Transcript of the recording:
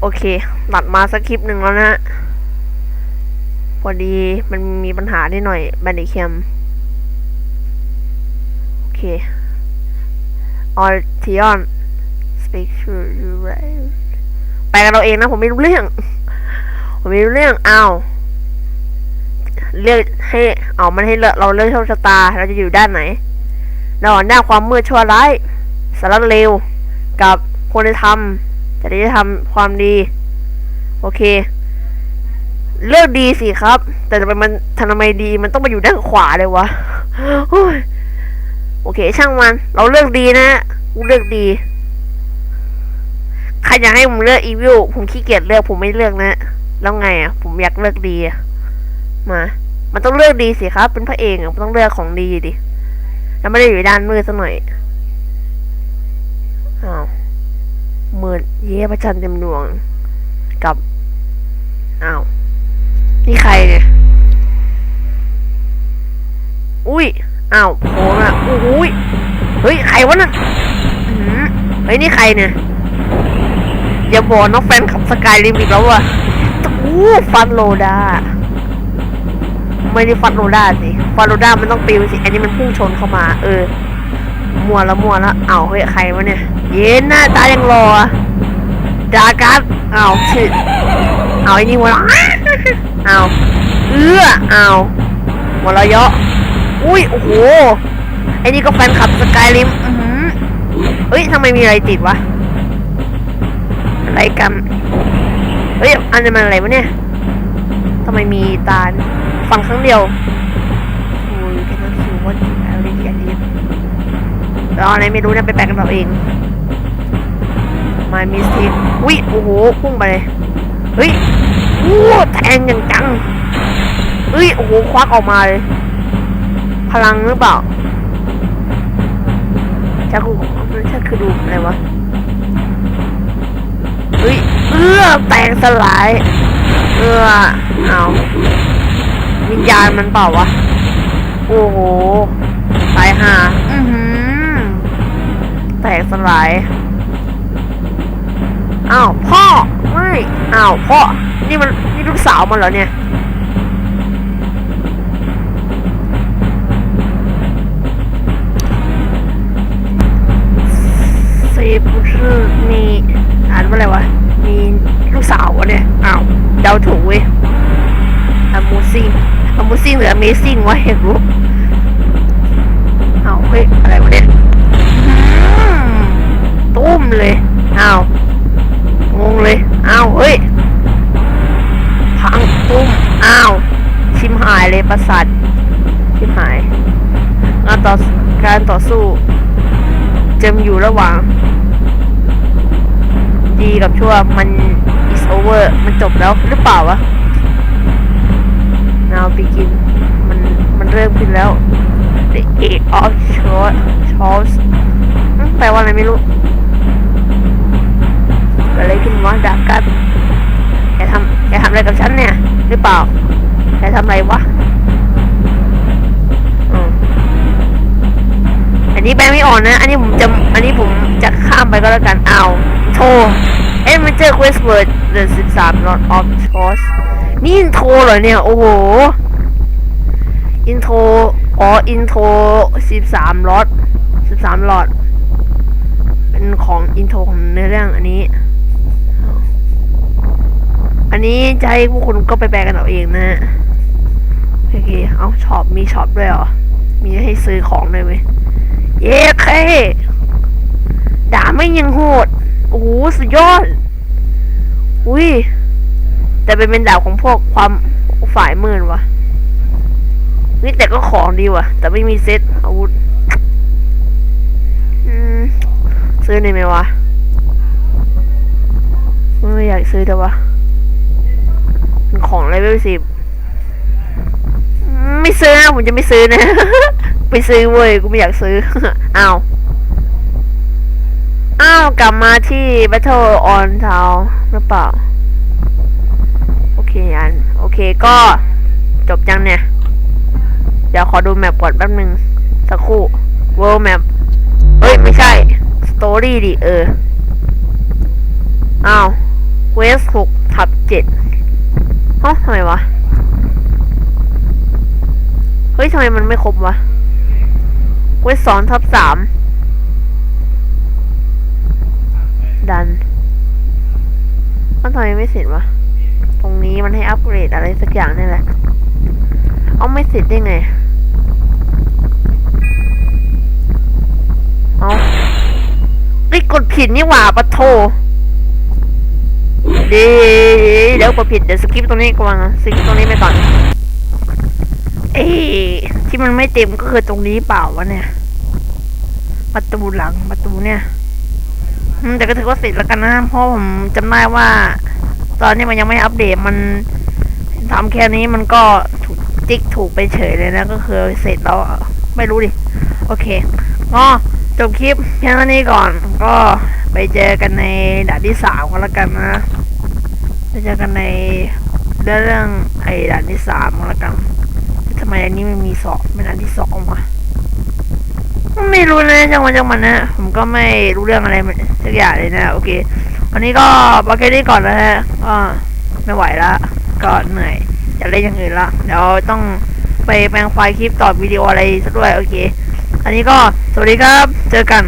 โอเค ตัดมาสักคลิปหนึ่งแล้วนะฮะ พอดีมันมีปัญหานิดหน่อยแบนดิแคมโอเคออทิออน speak to you right ไปกันเราเองนะ ผมไม่รู้เรื่อง ผมไม่รู้เรื่องอ้าวเลือกให้เอามันให้เลือกเราเลือกโชคชะตา เราจะอยู่ด้านไหนระหว่างด้านความมืดชั่วร้าย สารเลว กับคนที่ทำ จะได้ทำความดี โอเค เลือกดีสิครับ แต่ทำไมมันทำไมดีมันต้องมาอยู่ด้านขวาเลยวะโอเค ช่างมัน เราเลือกดีนะกูเลือกดีใครอยากให้ผมเลือกอีวิลผมขี้เกียจเลือกผมไม่เลือกนะ แล้วไงอะ ผมอยากเลือกดีอะมา มันต้องเลือกดีสิครับ เป็นพระเอกอะมันต้องเลือกของดีดิแล้วไม่ได้อยู่ด้านมืดซะหน่อยอ้าว มืดเย่พระจันทร์เต็มดวง กับ อ้าว นี่ใครเนี่ย อุ้ย อ้าวโผล่มาอุ้ย เฮ้ย ใครวะนั่นอือหือเฮ้ย นี่ใครเนี่ย อย่าบอกน้องแฟนขับสกายลิมอีกแล้วว่ะอู้ฟันโลดา ไม่ได้ฟันโลดาสิ ฟันโลดามันต้องปิวสิ อันนี้มันพุ่งชนเข้ามา เออ มัวแล้วมัวแล้วอ้าเฮ้ยใครวะเนี่ย เย็นหน้าตายังรอดากัสอ้าวชื่อเอาไอ้นี่หัวเราะอ้าเอื้ออ้าหัวเราะเยาะอุ้ย โอ้โห ไอ้นี่ก็แฟนคลับสกายลิมอือเฮ้ยทำไมมีอะไรติดวะ อะไรกันเฮ้ย อันนี้มันอะไรวะเนี่ยทำไมมีตาฟังครั้งเดียว ราอะไรไม่รู้นะไปแปลกันเราเองมามีสิอุ้ยโอ้โหพุ่งไปเลยเฮ้ยโอ้แทงอย่างจังเฮ้ยโอ้โหควักออกมาเลยพลังหรือเปล่าจะคือจะคือดูอะไรวะเฮ้ยเอื้อแตกสลายเอื้อเอาวิญญาณมันเปล่าวะโอ้โหตายห่าอือห สลายอ้าวพ่อไม่อ้าวพ่อนี่มันนี่ลูกสาวมันเหรอเนี่ยเซฟูชื่อมีอ่านว่าอะไรวะมีลูกสาววะเนี่ยอ้าวเดาถูกเว้ย Amazing Amazing หรือ Amazing วะเห็นรู้อ้าวเฮ้ยอะไรวะเนี่ย มเลยอ้าวงงเลยอ้าวเฮ้ยพังตุ้มอ้าวชิมหายเลยประสาทชิมหายงานต่อการต่อสู้จมอยู่ระหว่าง ดีกับชั่วมัน is over มันจบแล้วหรือเปล่าวะ now begin มันมันเริ่มขึ้นแล้ว the age of short shorts อืมแปลว่าอะไรไม่รู้ อะไรขึ้นดากัสแกทำแกทำอะไรกับฉันเนี่ย หรือเปล่าแกทำอะไรวะอืมอันนี้แปลไม่ออกนะ อันนี้ผมจะ อันนี้ผมจะข้ามไปก็แล้วกัน เอาโทรเอ้ยมันเจอ quest word the 13 lot of choice นี่อินโทรเหรอเนี่ย โอ้โห อินโทร อ๋อ อินโทร13 lot 13 lot เป็นของอินโทรของเนื้อเรื่องอันนี้ นนี้จะให้พวกคุณก็ไปแปลกันเอาเองนะโอเคเอาช็อปมีช็อปด้วยเหรอ มีให้ซื้อของด้วยไหมเย้เคด่าไม่ยังโหดโอ้โหสุดยอด อุ้ยแต่เป็นเป็นดาบของพวกความฝ่ายมืดวะนี่แต่ก็ของดีว่ะแต่ไม่มีเซ็ตอาวุธอืมซื้อหน่อยไหมวะไม่อยากซื้อแต่วะมัน ของเลเวลสิบไม่ซื้อนะผมจะไม่ซื้อนะ ไปซื้อเว้ย กูไม่อยากซื้อ อ้าว อ้าว กลับมาที่ Battle on Town หรือเปล่า โอเคอัน โอเคก็จบจังเนี่ย เดี๋ยวขอดูแมปก่อนแป๊บนึง สักครู่ World Map เฮ้ย ไม่ใช่ Story ดิ เออ อ้าวเวเวสหกทับ เจ็ดฮะทำไมวะ เฮ้ยทำไมมันไม่ครบวะเวสสองทับสามดัน มันทำไมไม่เสร็จวะ ตรงนี้มันให้อัปเกรดอะไรสักอย่างนี่แหละ เอาไม่เสร็จได้ไง เอาไอ้ยกดผิดนี่หว่าปะโทดี เดี๋ยวกดผิดเดี๋ยวสกิปตรงนี้ก่อนนะสกิปตรงนี้ไปก่อน เอ้ที่มันไม่เต็มก็คือตรงนี้เปล่าวะเนี่ย ประตูหลังประตูเนี่ยแต่ก็ถือว่าเสร็จแล้วกันนะเพราะผมจำได้ว่า ตอนนี้มันยังไม่อัปเดตมันทำแค่นี้มันก็ถูกติ๊กถูกไปเฉยเลยนะก็คือเสร็จแล้วไม่รู้ดิ โอเคก็จบคลิปเพียงเท่นี้ก่อน ก็ไปเจอกันในด่านที่สามกันแล้วกันนะ เจอกันในเรื่องเรื่องไอ้ด่านที่สามกันแล้วกันทำไมอันนี้มันมีสองเป็นอันที่สองวะไม่รู้นะจังหวะจังหวะนะผมก็ไม่รู้เรื่องอะไรสักอย่างเลยนะโอเควันนี้ก็บอกแค่นี้ก่อนนะฮะก็ไม่ไหวละก็เหนื่อยจะเล่นอย่างอื่นละเดี๋ยวต้องไปแปลงไฟล์คลิปต่อวิดีโออะไรสักด้วยโอเค อันนี้ก็สวัสดีครับ เจอกัน